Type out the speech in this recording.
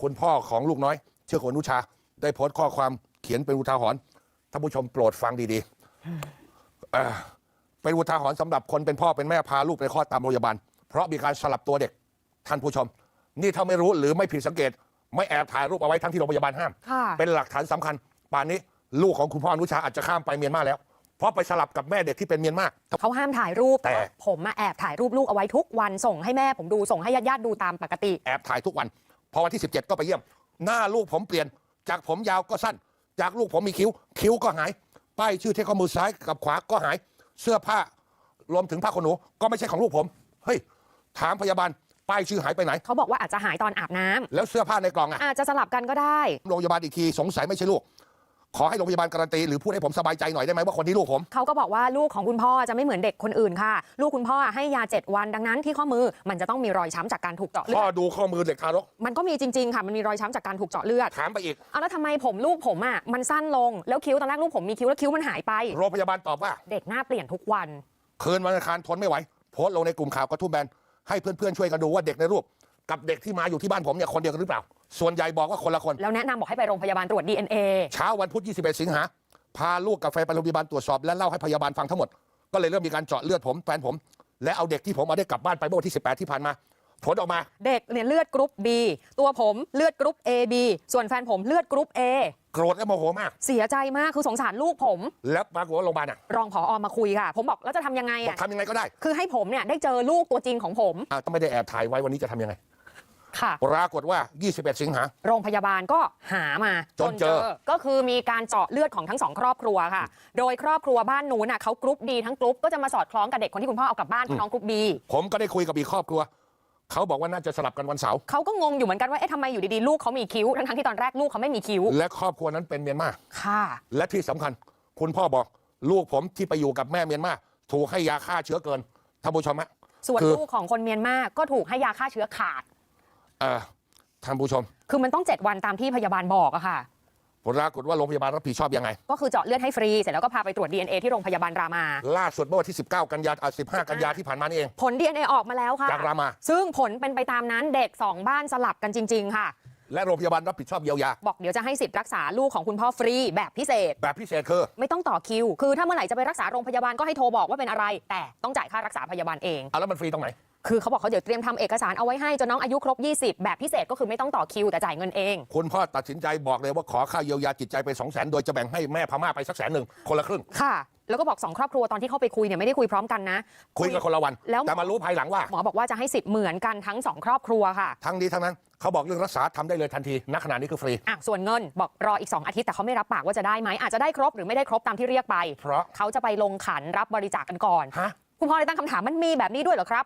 คุณพ่อของลูกน้อย เชื่อคนนุชา ได้โพสต์ข้อความเขียนเป็นอุทาหรณ์ท่านผู้ชมโปรดฟังดีๆเอ่อเป็นอุทาหรณ์สำหรับคนเป็นพ่อเป็นแม่พาลูกไปคลอดตามโรงพยาบาล เพราะมีการสลับตัวเด็กท่านผู้ชม นี่ถ้าไม่รู้หรือไม่ผิดสังเกต ไม่แอบถ่ายรูปเอาไว้ทั้งที่โรงพยาบาลห้าม ค่ะ เป็นหลักฐานสำคัญ ป่านนี้ลูกของคุณพ่ออนุชาอาจจะข้ามไปเมียนมาแล้ว เพราะไปสลับกับแม่เด็กที่เป็นเมียนมา เขาห้ามถ่ายรูปแต่ ผมมาแอบถ่ายรูปลูกเอาไว้ทุกวันส่งให้แม่ผมดูส่งให้ญาติญาติๆดูตามปกติ แอบถ่ายทุกวันพ อวันที่ 17 ก็ไปเยี่ยม หน้าลูกผมเปลี่ยน จากผมยาวก็สั้น จากลูกผมมีคิ้ว คิ้วก็หาย ป้ายชื่อที่ข้อมือซ้ายกับขวาก็หาย เสื้อผ้ารวมถึงผ้าขนหนูก็ไม่ใช่ของลูกผม เฮ้ย ถามพยาบาล ป้ายชื่อหายไปไหน เขาบอกว่าอาจจะหายตอนอาบน้ำแล้วเสื้อผ้าในกล่องอะอาจจะสลับกันก็ได้ โรงพยาบาลอีกทีสงสัยไม่ใช่ลูก ขอให้โรงพยาบาลการันตีหรือพูดให้ผมสบายใจหน่อยได้ไหมว่าคนนี้ลูกผม เขาก็บอกว่าลูกของคุณพ่อจะไม่เหมือนเด็กคนอื่นค่ะ ลูกคุณพ่อให้ยา 7 วันดังนั้นที่ข้อมือมันจะต้องมีรอยช้ำจากการถูกเจาะเลืพ่ออดดูข้อมือเด็กทารกมันก็มีจริง ๆ ค่ะ มันมีรอยช้ำจากการถูกเจาะเลือดถามไปอีก เอาแล้วทำไมผมลูกผมอะมันสั้นลงแล้วคิ้วตอนแรกลูกผมมีคิ้วแล้วคิ้วมันหายไป โรงพยาบาลตอบว่า เด็กหน้าเปลี่ยนทุกวัน คืนวันอังคารทนไม่ไหวโพสต์ลงในกลุ่มข่าวกระทุ่มแบนให้เพื่อนๆช่วยกันดูว่าเด็กในรูป กับเด็กที่มาอยู่ที่บ้านผมเนี่ยคนเดียวกันหรือเปล่า ส่วนใหญ่บอกว่าคนละคน แล้วแนะนำบอกให้ไปโรงพยาบาลตรวจ DNA เช้าวันพุธ 21 สิงหา พาลูกกับแฟนไปโรงพยาบาลตรวจสอบ และเล่าให้พยาบาลฟังทั้งหมด ก็เลยเริ่มมีการเจาะเลือดผมแฟนผม และเอาเด็กที่ผมเอาได้กลับบ้านไปเมื่อวันที่ 18 ที่ผ่านมา ผลออกมาเด็กเนี่ยเลือดกรุ๊ป B ตัวผมเลือดกรุ๊ป AB ส่วนแฟนผมเลือดกรุ๊ป A โกรธและโมโหมาก เสียใจมากคือสงสารลูกผม แล้วปรากฏว่าโรงพยาบาลอะรองผออมาคุยค่ะ ผมบอกแล้วจะทำยังไงบอกอะทำยังไงก็ได้คือให้ผมเนี่ยได้เจอลูกตัวจริงของผมอ้าวถ้าไม่ได้แอบถ่ายไว้วันนี้จะทำยังไง ค่ะ ปรากฏว่า 21 สิงหา โรงพยาบาลก็หามาจนเจอ ก็คือมีการเจาะเลือดของทั้งสองครอบครัวค่ะ โดยครอบครัวบ้านนู้นน่ะเขากรุ๊ปดีทั้งกรุ๊ปก็จะมาสอดคล้องกับเด็กคนที่คุณพ่อเอากลับบ้านคือน้องกรุ๊ปบีผมก็ได้คุยกับอีกครอบครัวเขาบอกว่าน่าจะสลับกันวันเสาร์เขาก็งงอยู่เหมือนกันว่าเอ๊ะทำไมอยู่ดีๆลูกเขามีคิ้วทั้งๆที่ตอนแรกลูกเขาไม่มีคิ้ว และครอบครัวนั้นเป็นเมียนมาค่ะ และที่สำคัญ คุณพ่อบอกลูกผมที่ไปอยู่กับแม่เมียนมาถูกให้ยาฆ่าเชื้อเกินท่านผู้ชมฮะส่วนคือลูกของคนเมียนมาก็ถูกให้ยาฆ่าเชื้อขาดเอ่อ ท่านผู้ชม คือมันต้อง 7 วันตามที่พยาบาลบอกอะค่ะปรากฏว่าโรงพยาบาลรับผิดชอบยังไง ก็คือเจาะเลือดให้ฟรี เสร็จแล้วก็พาไปตรวจ DNA ที่โรงพยาบาลรามา ล่าสุดเมื่อวันที่ 19 กันยาอะ15 กันยาที่ผ่านมานี่เอง ผล DNA ออกมาแล้วค่ะ จากรามา ซึ่งผลเป็นไปตามนั้นเด็ก 2 บ้านสลับกันจริง ๆ ค่ะ และโรงพยาบาลรับผิดชอบเยียวยา บอกเดี๋ยวจะให้สิทธิ์รักษาลูกของคุณพ่อฟรีแบบพิเศษ แบบพิเศษคือ ไม่ต้องต่อคิว คือถ้าเมื่อไหร่จะไปรักษาโรงพยาบาลก็ให้โทรบอกว่าเป็นอะไร แต่ต้องจ่ายค่ารักษาพยาบาลเองเอาแล้วมันฟรีตรงไหน คือเขาบอกเขาเดี๋ยวเตรียมทำเอกสารเอาไว้ให้จนน้องอายุครบ 20 แบบพิเศษก็คือไม่ต้องต่อคิวแต่จ่ายเงินเอง คุณพ่อตัดสินใจบอกเลยว่าขอค่าเยียวยาจิตใจไป2 0 0 0 0 0โดยจะแบ่งให้แม่พม่าไปสักแสนหนึ่งคนละครึ่งค่ะแล้วก็บอกสองครอบครัวตอนที่เข้าไปคุยเนี่ยไม่ได้คุยพร้อมกันนะ คุยกันคนละวัน แล้วแต่มารู้ภายหลังว่าหมอบอกว่าจะให้สิทธิ์เหมือนกันทั้งสองครอบครัวค่ะ ทั้งนี้ทั้งนั้นเขาบอกเรื่องรักษาทำได้เลยทันทีณขณะนี้คือฟรีอะส่วนเงินบอกรออีก 2 อาทิตย์แต่เขาไม่รับปากว่าจะได้ไหมอาจจะได้ครบหรือไม่ได้ครบตามที่เรียกไป เพราะเขาจะไปลงขันรับบริจาคกันก่อนฮะคุณพ่อเลยตั้งคำถามมันมีแบบนี้ด้วยเหรอครับ